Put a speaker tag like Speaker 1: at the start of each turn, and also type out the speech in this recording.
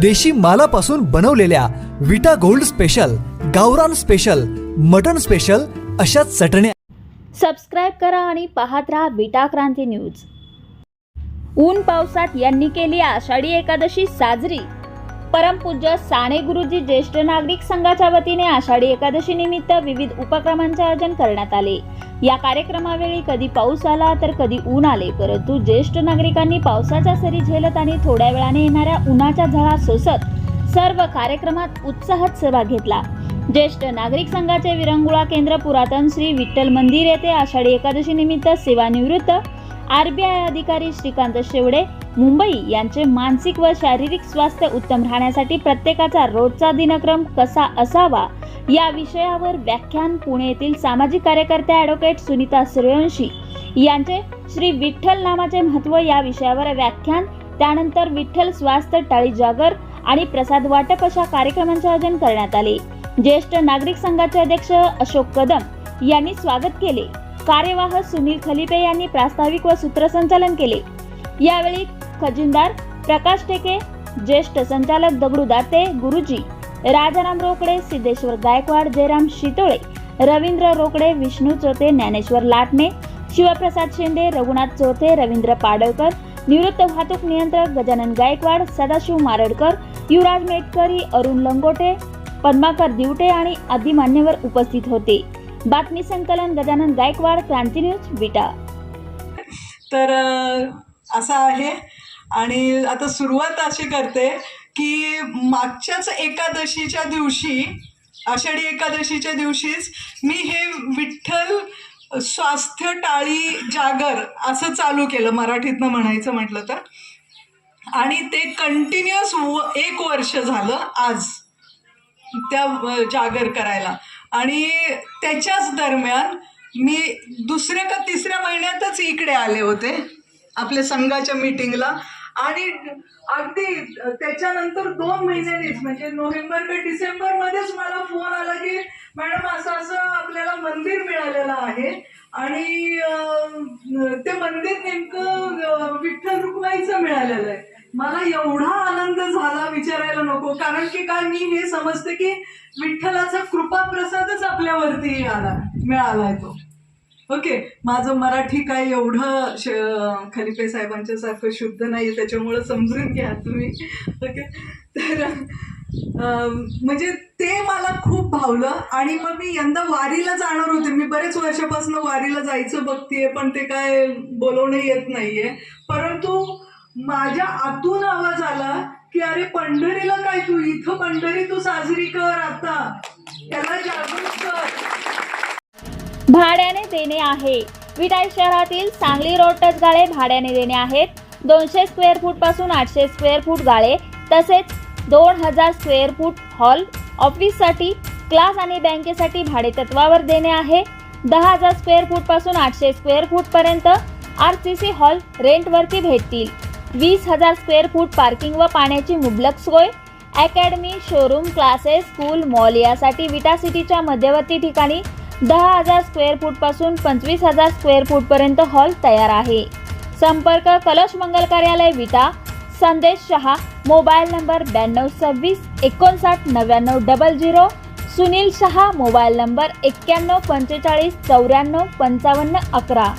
Speaker 1: देशी मालापासून बनवलेल्या विटा गोल्ड स्पेशल गावरान स्पेशल मटन स्पेशल अशा चटण्या
Speaker 2: सबस्क्राईब करा आणि पाहत राहा विटा क्रांती न्यूज. ऊन पावसात यांनी केली आषाढी एकादशी साजरी. परमपूज्य साने गुरुजी ज्येष्ठ नागरिक संघाच्या वतीने आषाढी एकादशी निमित्त विविध उपक्रमांचे आयोजन करण्यात आले. या कार्यक्रमावेळी कधी पाऊस आला तर कधी ऊन आले परंतु ज्येष्ठ नागरिकांनी पावसाच्या सरी झेलत आणि थोड्या वेळाने येणाऱ्या उन्हाच्या झळा सोसत सर्व कार्यक्रमात उत्साहात सहभाग घेतला. ज्येष्ठ नागरिक संघाचे विरंगुळा केंद्र पुरातन श्री विठ्ठल मंदिर येथे आषाढी एकादशी निमित्त सेवानिवृत्त आरबीआय अधिकारी श्रीकांत शेवडे मुंबई यांचे मानसिक व शारीरिक स्वास्थ्य उत्तम राहण्यासाठी प्रत्येकाचा रोजचा दिनक्रम कसा असावा या विषयावर व्याख्यान पुणे येथील सामाजिक कार्यकर्त्या ॲडव्होकेट सुनीता सूर्यवंशी यांचे श्री विठ्ठल नामाचे महत्त्व या विषयावर व्याख्यान त्यानंतर विठ्ठल स्वास्थ्य टाळी जागर आणि प्रसाद वाटप अशा कार्यक्रमांचे आयोजन करण्यात आले. ज्येष्ठ नागरिक संघाचे अध्यक्ष अशोक कदम यांनी स्वागत केले. कार्यवाह सुनील खलिपे यांनी प्रास्ताविक व सूत्रसंचालन केले. यावेळी खजिनदार प्रकाश टेके ज्येष्ठ संचालक दगडू दाते गुरुजी राजाराम रोकडे सिद्धेश्वर गायकवाड जयराम शितोळे रवींद्र रोकडे विष्णू चोते ज्ञानेश्वर लाटणे शिवप्रसाद शिंदे रघुनाथ चोथे रवींद्र पाडळकर निवृत्त वाहतूक नियंत्रक गजानन गायकवाड सदाशिव मारडकर युवराज मेटकरी अरुण लंगोटे पद्माकर दिवटे आणि आदी मान्यवर उपस्थित होते. बातमी संकलन गजानन गायकवाड क्रांती न्यूज विटा.
Speaker 3: तर असं आहे. आणि आता सुरुवात अशी करते की मागच्याच एकादशीच्या दिवशी आषाढी एकादशीच्या दिवशीच मी हे विठ्ठल स्वास्थ्य टाळी जागर असं चालू केलं मराठीतनं म्हणायचं म्हटलं तर. आणि ते कंटिन्युअस एक वर्ष झालं आज त्या जागर करायला. आणि त्याच्याच दरम्यान मी दुसऱ्या का तिसऱ्या महिन्यातच इकडे आले होते आपल्या संघाच्या मीटिंगला आणि अगदी त्याच्यानंतर दोन महिन्यांनीच म्हणजे नोव्हेंबर ते डिसेंबर मध्येच मला फोन आला की मॅडम असं असं आपल्याला मंदिर मिळालेलं आहे. आणि ते मंदिर नेमकं विठ्ठल रुक्माईचं मिळालेलं आहे. मला एवढा आनंद झाला विचारायला नको कारण की काय मी हे समजते की विठ्ठलाचा कृपा प्रसादच आपल्यावरती आला मिळालाय तो. ओके माझं मराठी काय एवढं श- खलिफे साहेबांच्या सारखं शुद्ध नाही त्याच्यामुळं समजून घ्या तुम्ही. ओके तर म्हणजे ते मला खूप भावलं आणि मग मी यंदा वारीला जाणार होते. मी बरेच वर्षापासून वारीला जायचं बघतीये पण ते काय बोलवणं येत नाहीये. परंतु माझ्या आतून आवाज आला की अरे पंढरीला काय तू? इथं पंढरी तू साजरी कर आता. त्याला जागृत कर.
Speaker 2: भाड्याने देणे आहे. विटा शहरातील सांगली रोड टच गाळे भाड्याने देणे आहेत. दोनशे स्क्वेअर फूटपासून आठशे स्क्वेअर फूट गाळे तसेच दोन हजार स्क्वेअर फूट हॉल ऑफिससाठी क्लास आणि बँकेसाठी भाडे तत्वावर देणे आहे. दहा हजार स्क्वेअर फूटपासून आठशे स्क्वेअर फूट पर्यंत आर सी सी हॉल रेंटवरती भेटतील. वीस हजार स्क्वेअर फूट पार्किंग व पाण्याची मुबलक सोय academy showroom classes school mall यासाठी विटा सिटीच्या मध्यवर्ती ठिकाणी दहा हजार स्क्वेअर फूटपासून पंचवीस हजार स्क्वेअर फूटपर्यंत हॉल तयार आहे. संपर्क कलश मंगल कार्यालय विटा संदेश शहा मोबाईल नंबर ब्याण्णव सव्वीस एकोणसाठ नव्याण्णव double zero Sunil Shah mobile number एक्क्याण्णव पंचेचाळीस चौऱ्याण्णव पंचावन्न अकरा.